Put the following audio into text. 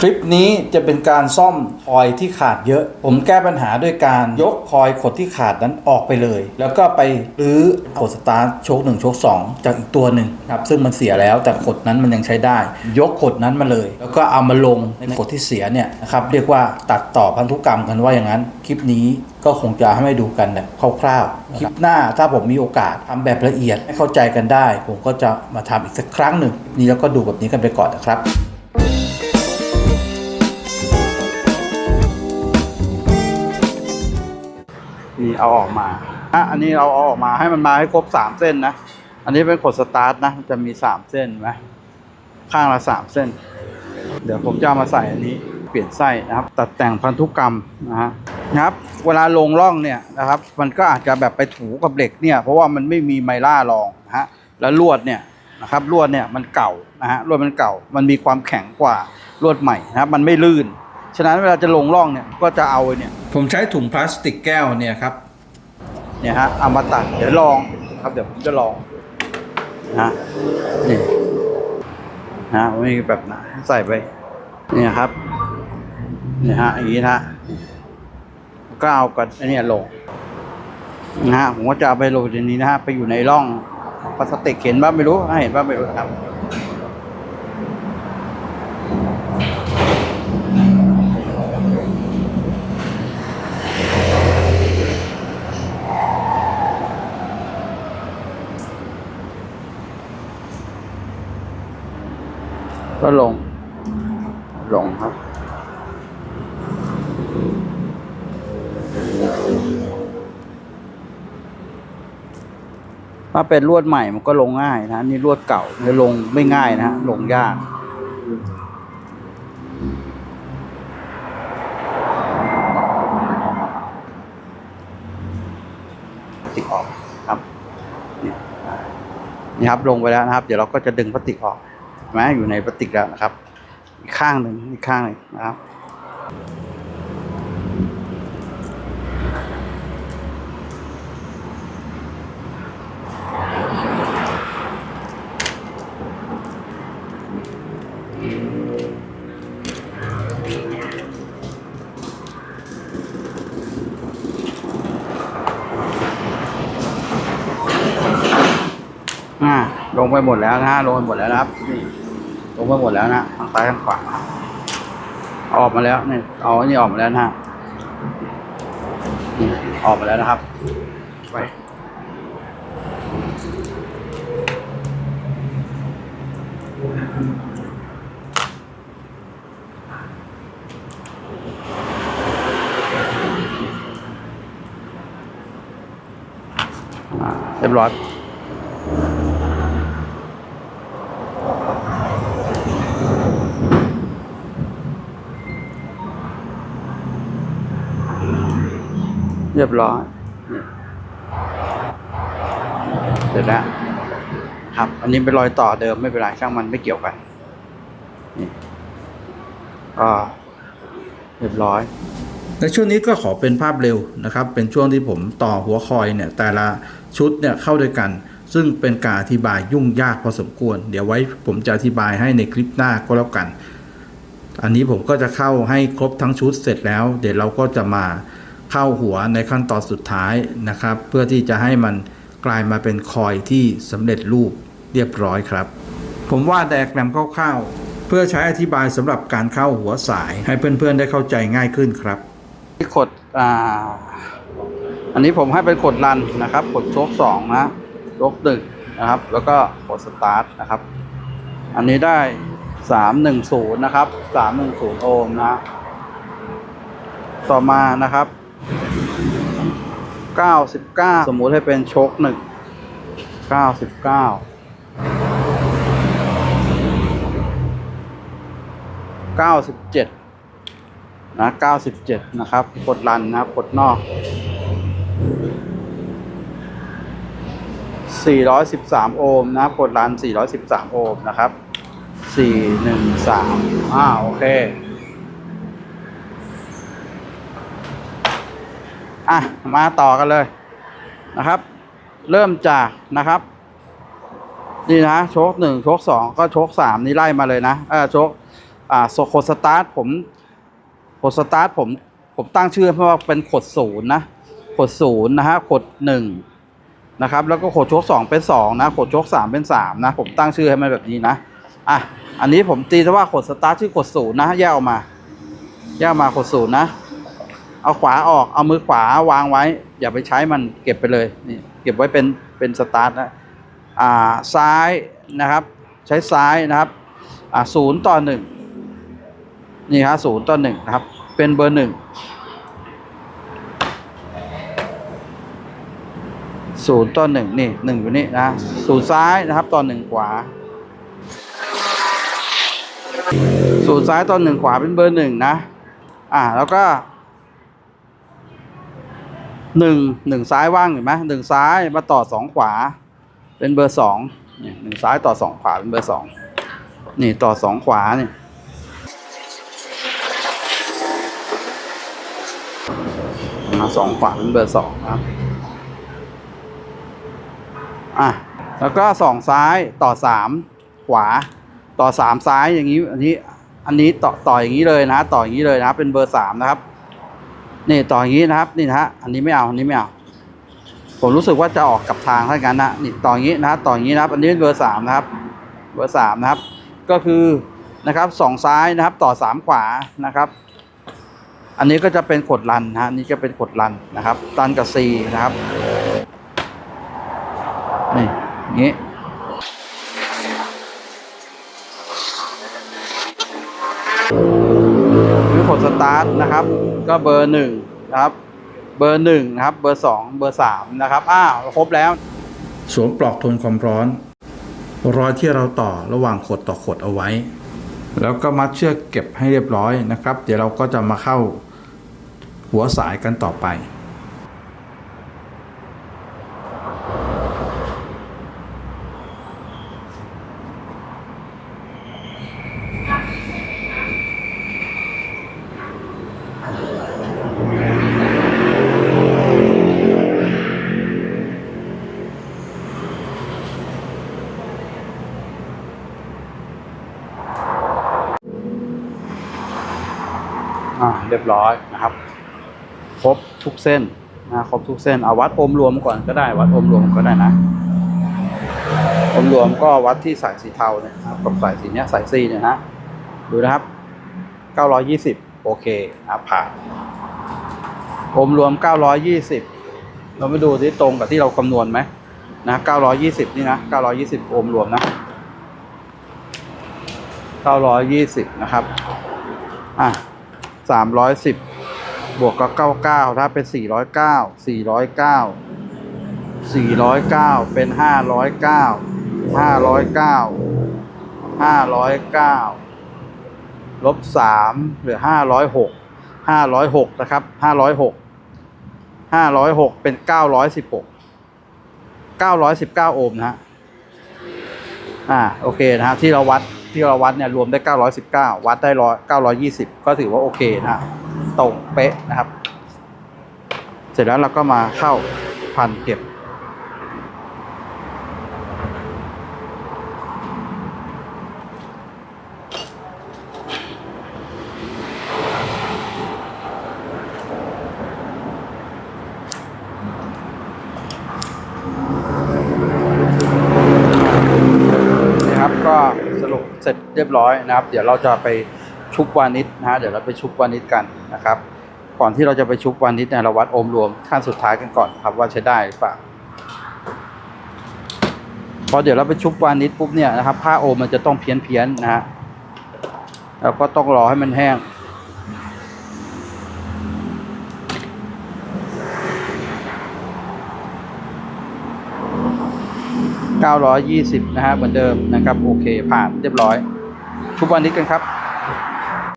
คลิปนี้จะเป็นการซ่อมคอยที่ขาดเยอะ ผมแก้ปัญหาด้วยการยกคอยขดที่ขาดนั้นออกไปเลย แล้วก็ไปรื้อขดสตาร์ทโชคหนึ่งโชคสองจากอีกตัวหนึ่งครับซึ่งมันเสียแล้วแต่ขดนั้นมันยังใช้ได้ ยกขดนั้นมาเลย แล้วก็เอามาลงในขดที่เสียเนี่ยนะครับเรียกว่าตัดต่อพันธุกรรมกันว่าอย่างนั้น คลิปนี้ก็คงจะให้ดูกันแบบคร่าวๆ คลิปหน้าถ้าผมมีโอกาสทำแบบละเอียดให้เข้าใจกันได้ ผมก็จะมาทำอีกสักครั้งหนึ่งนี่แล้วก็ดูแบบนี้กันไปก่อนนะครับ นี่เอาออกมาอะอันนี้เราเอาออกมาให้มันมาให้ครบสามเส้นนะ อันนี้เป็นขดสตาร์ทนะจะมีสามเส้นไหมข้างละสามเส้น เดี๋ยวผมจะามาใส่อันนี้เปลี่ยนไส้นะครับ ตัดแต่งพันธุกรรมนะฮะนะครับ เวลาลงร่องเนี่ยนะครับ มันก็อาจจะแบบไปถูกับเหล็กเนี่ยเพราะว่ามันไม่มีไมล่ารองนะฮะแล้วลวดเนี่ยนะครับลวดเนี่ยมันเก่านะฮะลวดมันเก่า มันมีความแข็งกว่าลวดใหม่นะครับมันไม่ลื่น ฉะนั้นเวลาจะลงร่องเนี่ยก็จะเอาเนี่ยผมใช้ถุงพลาสติกแก้วเนี่ยครับ เนี่ยฮะเอามาตัดเดี๋ยวลองครับเดี๋ยวผมจะลองนะนี่นะมีแบบหนใส่ไปเนี่ยครับเนี่ยฮะอย่างนี้นะฮะก็เอากันอันนี้ลงนะฮะผมก็จะเอาไปลงในนี้นะฮะไปอยู่ในร่องพลาสติกเห็นบ้างไม่รู้เห็นบ้างไม่รู้ครับ ก็ลง ลงครับ ถ้าเป็นลวดใหม่มันก็ลงง่ายนะ นี่ลวดเก่าจะลงไม่ง่ายนะฮะ ลงยากติกออกครับนี่ครับลงไปแล้วนะครับ เดี๋ยวเราก็จะดึงพลาสติกออก นะอยู่ในพลาสติกแล้วนะครับ อีกข้างหนึ่งอีกข้างหนึ่งนะครับ อ่า ลงไปหมดแล้วนะฮะลงไปหมดแล้วนะครับนี่ลงไปหมดแล้วนะทางซ้ายทางขวาออกมาแล้วเนี่ยเอาอันนี้ออกมาแล้วนะนี่ออกมาแล้วนะครับไปเรียบร้อย เรียบร้อยเสร็จแล้วครับ อันนี้เป็นรอยต่อเดิมไม่เป็นไรช่างมันไม่เกี่ยวกันนี่ก็เรียบร้อยในช่วงนี้ก็ขอเป็นภาพเร็วนะครับ เป็นช่วงที่ผมต่อหัวคอยเนี่ย แต่ละชุดเนี่ยเข้าด้วยกัน ซึ่งเป็นการอธิบายยุ่งยากพอสมควร เดี๋ยวไว้ผมจะอธิบายให้ในคลิปหน้าก็แล้วกัน อันนี้ผมก็จะเข้าให้ครบทั้งชุดเสร็จแล้ว เดี๋ยวเราก็จะมา เข้าหัวในขั้นตอนสุดท้ายนะครับ เพื่อที่จะให้มันกลายมาเป็นคอยที่สำเร็จรูปเรียบร้อยครับ ผมว่าแดกแรมคร่าวๆเพื่อใช้อธิบายสำหรับการเข้าหัวสาย ให้เพื่อนๆได้เข้าใจง่ายขึ้นครับขดอ่าอันนี้ผมให้เป็นขดรันนะครับขดโชคสองนะโชคหนึ่งนะครับ แล้วก็ขดสตาร์ทนะครับ อันนี้ได้สามหนึ่งศูนย์นะครับสามหนึ่งศูนย์โอห์มนะ ต่อมานะครับ เก้าสิบเก้าสมมุติให้เป็นโชคหนึ่งเก้าสิบเก้าเก้าสิบเจ็ดนะเก้าสิบเจ็ดนะครับกดรันนะครับกดนอกสี่ร้อยสิบสามโอห์มนะครับกดรันสี่ร้อยสิบสามโอห์มนะครับสี่หนึ่งสามอ่าโอเค อะมาต่อกันเลยนะครับ เริ่มจากนะครับนี่นะโชคหนึ่งโชคสองก็โชคสามนี่ไล่มาเลยนะเออโชคอ่าโซโคสตาร์ทผมโคสตาร์ทผมผมตั้งชื่อเพราะว่าเป็นขดศูนย์นะขดศูนย์นะฮะขดหนึ่งนะครับ แล้วก็ขดโชคสองเป็นสองนะขดโชคสามเป็นสามนะผมตั้งชื่อให้มันแบบนี้นะอะอันนี้ผมตีซะว่าขดสตาร์ทชื่อขดศูนย์นะแยกออกมาแยกมาขดศูนย์นะ เอาขวาออกเอามือขวาวางไว้ อย่าไปใช้มันเก็บไปเลยนี่เก็บไว้เป็นเป็นสตาร์ทนะอ่าซ้ายนะครับ ใช้ซ้ายนะครับอ่าศูนย์ต่อหนึ่งนี่ฮะศูนย์ต่อหนึ่งนะครับ เป็นเบอร์หนึ่งศูนย์ต่อหนึ่งนี่หนึ่งอยู่นี่นะศูนย์ซ้ายนะครับต่อหนึ่งขวาศูนย์ซ้ายต่อหนึ่งขวาเป็นเบอร์หนึ่งนะ อ่าแล้วก็ หนึ่งหนึ่งซ้ายว่างเห็นไหมหนึ่งซ้ายมาต่อสองขวา เป็นเบอร์สองนี่หนึ่งซ้ายต่อสองขวาเป็นเบอร์สองนี่ต่อสองขวานี่มาสองขวาเป็นเบอร์สองครับอะแล้วก็สองซ้ายต่อสามขวา ต่อสามซ้ายอย่างนี้อันนี้อันนี้ต่อต่ออย่างนี้เลยนะ ต่ออย่างนี้เลยนะ เป็นเบอร์สามนะครับ นี่ต่ออย่างนี้นะครับนี่นะฮะอันนี้ไม่เอาอันนี้ไม่เอาผมรู้สึกว่าจะออกกับทางเท่ากันนะนี่ต่ออย่างนี้นะต่ออย่างนี้นะครับ อันนี้เป็นเบอร์สามนะครับ เบอร์สามนะครับ ก็คือนะครับสองซ้ายนะครับ ต่อสามขวานะครับ อันนี้ก็จะเป็นขดรันนะฮะนี่จะเป็นขดรันนะครับรันกับซีนะครับนี่อย่างนี้ สตาร์ทนะครับ ก็เบอร์หนึ่งนะครับ เบอร์หนึ่งนะครับ เบอร์สองเบอร์สามนะครับ อ้าวครบแล้ว สวมปลอกทนความร้อน รอยที่เราต่อระหว่างขดต่อขดเอาไว้ แล้วก็มัดเชือกเก็บให้เรียบร้อยนะครับ เดี๋ยวเราก็จะมาเข้าหัวสายกันต่อไป อ่าเรียบร้อยนะครับ ครบทุกเส้นนะครบทุกเส้นเอาวัดโอมรวมก่อนก็ได้ วัดโอมรวมก็ได้นะโอมรวมก็วัดที่สายสีเทาเนี่ยนะครับกับสายสีเนี้ยสายซีเนี่ยนะดูนะครับ 920 โอเคนะผ่านโอมรวม 920 เราไปดูที่ตรงกับที่เราคำนวณไหมนะ 920 นี่นะ 920 อมรวมนะ 920 นะครับ อะ สามร้อยสิบบวกกับเก้าเก้าถ้าเป็นสี่ร้อยเก้าสี่ร้อยเก้าสี่ร้อยเก้าเป็นห้าร้อยเก้าห้าร้อยเก้าห้าร้อยเก้าลบสามเหลือห้าร้อยหกห้าร้อยหกนะครับห้าร้อยหกห้าร้อยหกเป็นเก้าร้อยสิบหกเก้าร้อยสิบเก้าโอห์มนะฮะอ่าโอเคนะฮะที่เราวัด ที่เราวัดเนี่ยรวมได้ 919 วัดได้ร้อย920 ก็ถือว่าโอเคนะตรงเป๊ะนะครับ เสร็จแล้วเราก็มาเข้าพันเก็บก็ส ร็จเรียบร้อยนะครับ เดี๋ยวเราจะไปชุบวานิชนะฮะเดี๋ยวเราไปชุบวานิชกันนะครับ ก่อนที่เราจะไปชุบวานิชเนี่ยเราวัดโอห์มรวมขั้นสุดท้ายกันก่อนครับว่าใช้ได้หรือเปล่าพอเดี๋ยวเราไปชุบวานิชปุ๊บเนี่ยนะครับผ้าโอห์มมันจะต้องเพี้ยนเพี้ยนนะฮะแล้วก็ต้องรอให้มันแห้ง 920 นะฮะเหมือนเดิมนะครับโอเคผ่านเรียบร้อย ทุกวันนี้กันครับ